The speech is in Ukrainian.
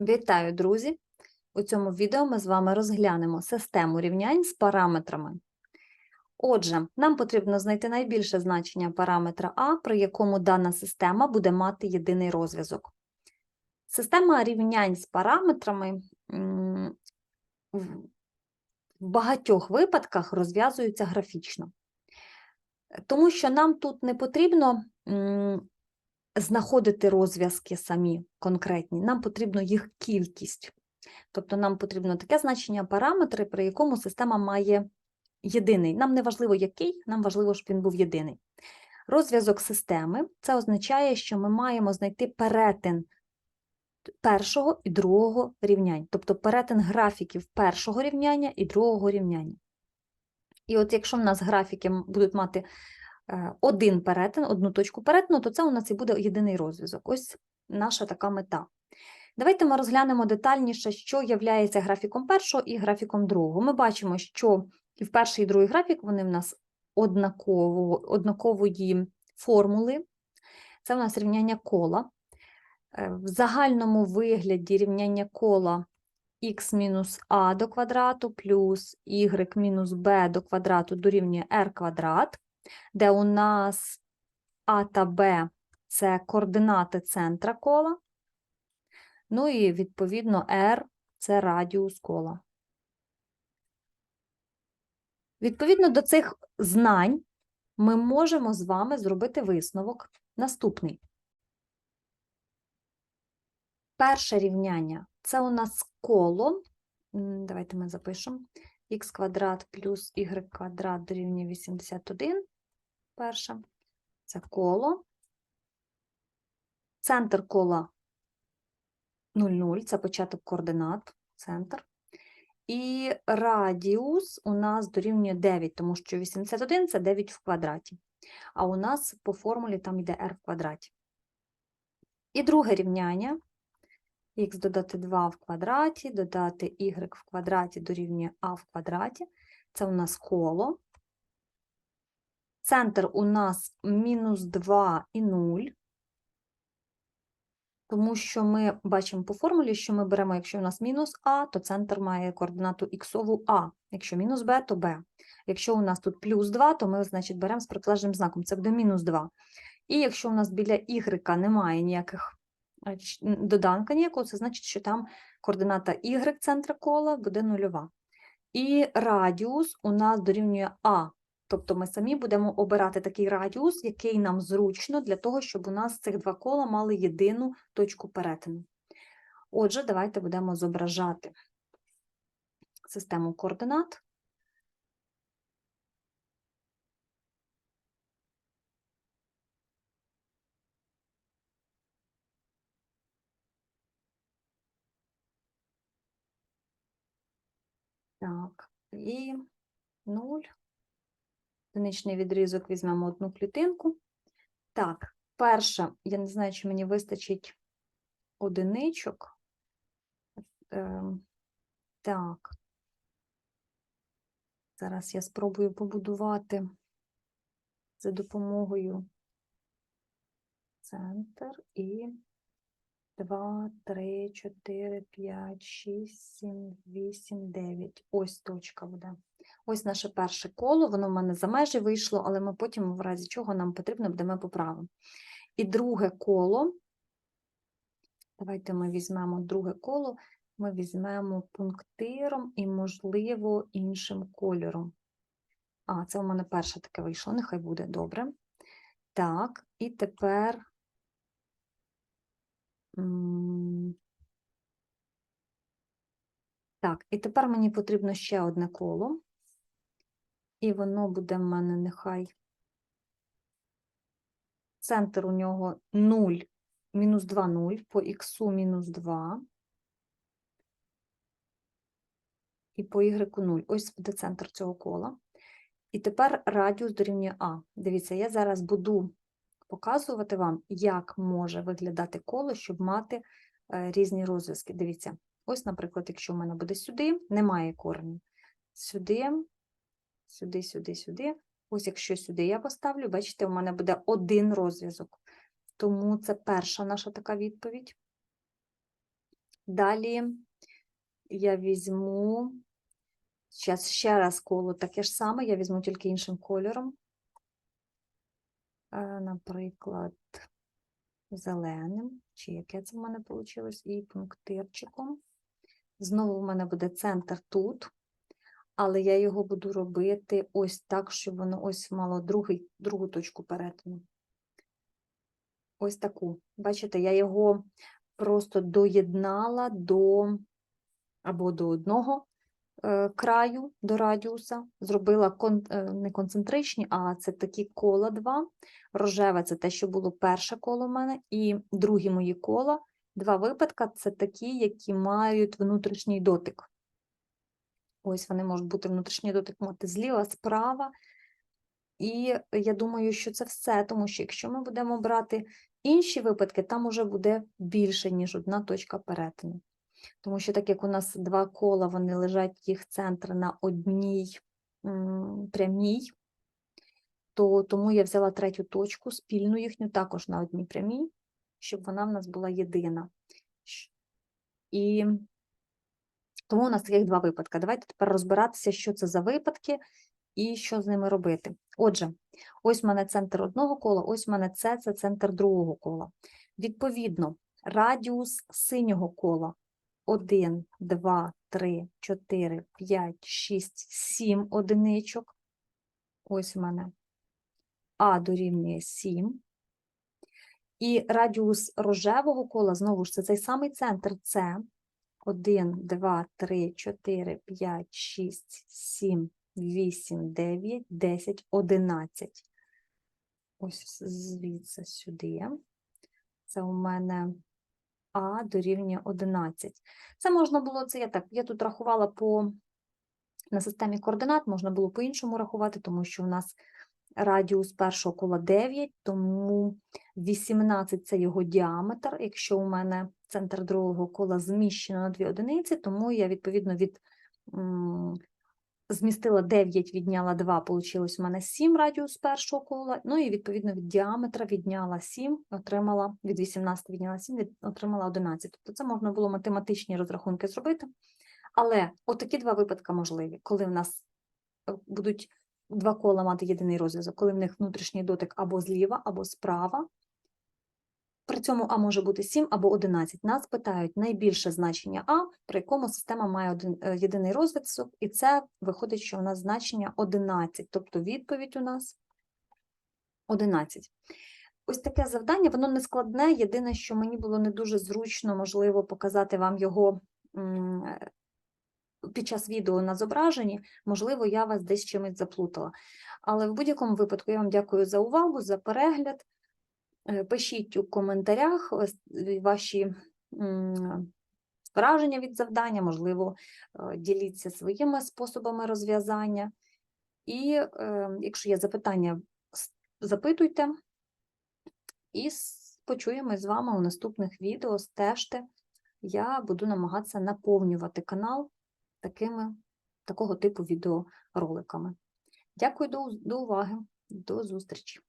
Вітаю, друзі! У цьому відео ми з вами розглянемо систему рівнянь з параметрами. Отже, нам потрібно знайти найбільше значення параметра А, при якому дана система буде мати єдиний розв'язок. Система рівнянь з параметрами в багатьох випадках розв'язується графічно. Тому що нам тут не потрібно знаходити розв'язки самі конкретні, нам потрібно їх кількість. Тобто нам потрібно таке значення параметри, при якому система має єдиний. Нам не важливо який, нам важливо, щоб він був єдиний. Розв'язок системи це означає, що ми маємо знайти перетин першого і другого рівнянь, тобто перетин графіків першого рівняння і другого рівняння. І от якщо в нас графіки будуть мати один перетин, одну точку перетину, то це у нас і буде єдиний розв'язок. Ось наша така мета. Давайте ми розглянемо детальніше, що є графіком першого і графіком другого. Ми бачимо, що і в перший і другий графік вони в нас однаково, однакової формули. Це у нас рівняння кола. Е, В загальному вигляді рівняння кола х мінус а до квадрату плюс y мінус b до квадрату дорівнює r квадрат, де у нас а та b – це координати центра кола, ну і відповідно r – це радіус кола. Відповідно до цих знань ми можемо з вами зробити висновок наступний. Перше рівняння це у нас коло. Давайте ми запишемо х квадрат плюс y квадрат дорівнює 81. Перше. Це коло. Центр кола 0,0, це початок координат, центр. І радіус у нас дорівнює 9, тому що 81 – це 9 в квадраті. А у нас по формулі там йде r в квадраті. І друге рівняння х додати 2 в квадраті, додати y в квадраті дорівнює а в квадраті. Це у нас коло. Центр у нас мінус 2 і 0. Тому що ми бачимо по формулі, що ми беремо, якщо у нас мінус а, то центр має координату іксову а. Якщо мінус b, то b. Якщо у нас тут плюс 2, то ми, значить, беремо з протилежним знаком. Це буде мінус 2. І якщо у нас біля y немає ніяких доданка ніякого, це значить, що там координата y центра кола буде нульова. І радіус у нас дорівнює а. Тобто ми самі будемо обирати такий радіус, який нам зручно для того, щоб у нас цих два кола мали єдину точку перетину. Отже, давайте будемо зображати систему координат. Так, і 0. Одиничний відрізок візьмемо одну клітинку. Так, перше, я не знаю, чи мені вистачить одиничок. Ем, так. Зараз я спробую побудувати за допомогою центр і 2, 3, 4, 5, 6, 7, 8, 9. Ось точка буде. Ось наше перше коло, воно в мене за межі вийшло, але ми потім, в разі чого нам потрібно буде, ми поправимо. І друге коло, давайте ми візьмемо друге коло, ми візьмемо пунктиром і, можливо, іншим кольором. А, це у мене перше таке вийшло, нехай буде добре. Так, і тепер. Так, і тепер мені потрібно ще одне коло. І воно буде в мене нехай. Центр у нього 0, мінус 2, 0, по х мінус 2. І по y 0. Ось буде центр цього кола. І тепер радіус дорівнює А. Дивіться, я зараз буду показувати вам, як може виглядати коло, щоб мати е, різні розв'язки. Дивіться, ось, наприклад, якщо в мене буде сюди, немає кореню. Сюди, сюди, сюди, сюди. Ось якщо сюди я поставлю, бачите, у мене буде один розв'язок. Тому це перша наша така відповідь. Далі я візьму, зараз ще раз коло таке ж саме, я візьму тільки іншим кольором. Е, Наприклад, зеленим, чи яке це в мене вийшло, і пунктирчиком. Знову в мене буде центр тут, але я його буду робити ось так, щоб воно ось мало другий, другу точку перетину. Ось таку. Бачите, я його просто доєднала до або до одного е, краю, до радіуса, зробила кон, е, не концентричні, а це такі кола два. Рожеве це те, що було перше коло в мене, і другі мої кола. Два випадка це такі, які мають внутрішній дотик. Ось вони можуть бути внутрішній дотик мати зліва, справа. І я думаю, що це все, тому що якщо ми будемо брати інші випадки, там уже буде більше, ніж одна точка перетину. Тому що так як у нас два кола, вони лежать їх центри на одній прямій, то тому я взяла третю точку, спільну їхню, також на одній прямій, щоб вона в нас була єдина. І тому у нас таких два випадки. Давайте тепер розбиратися, що це за випадки і що з ними робити. Отже, ось в мене центр одного кола, ось в мене це, це центр другого кола. Відповідно, радіус синього кола 1, 2, 3, 4, 5, 6, 7 одиничок. Ось в мене А дорівнює 7. І радіус рожевого кола, знову ж це цей самий центр С. 1, 2, 3, 4, 5, 6, 7, 8, 9, 10, 11. Ось звідси сюди. Це у мене А дорівнює 11. Це можна було, це я так, я тут рахувала по на системі координат, можна було по-іншому рахувати, тому що у нас радіус першого кола 9, тому 18 це його діаметр. Якщо у мене центр другого кола зміщено на 2 одиниці, тому я відповідно від змістила 9, відняла 2, вийшло у мене 7 радіус першого кола, ну і відповідно від діаметра відняла 7, отримала від 18 відняла 7, від, отримала 11. Тобто це можна було математичні розрахунки зробити. Але отакі два випадки можливі, коли в нас е, будуть два кола мати єдиний розв'язок, коли в них внутрішній дотик або зліва, або справа. При цьому А може бути 7 або 11. Нас питають найбільше значення А, при якому система має один, е, єдиний розв'язок, і це виходить, що у нас значення 11, тобто відповідь у нас 11. Ось таке завдання, воно не складне, єдине, що мені було не дуже зручно, можливо, показати вам його під час відео на зображенні, можливо, я вас десь чимось заплутала. Але в будь-якому випадку я вам дякую за увагу, за перегляд. Е, Пишіть у коментарях е, ваші враження від завдання, можливо, е, діліться своїми способами розв'язання. І е, якщо є запитання, запитуйте. І почуємось з вами у наступних відео. Стежте. Я буду намагатися наповнювати канал такими, такого типу відеороликами. Дякую до, до уваги. До зустрічі!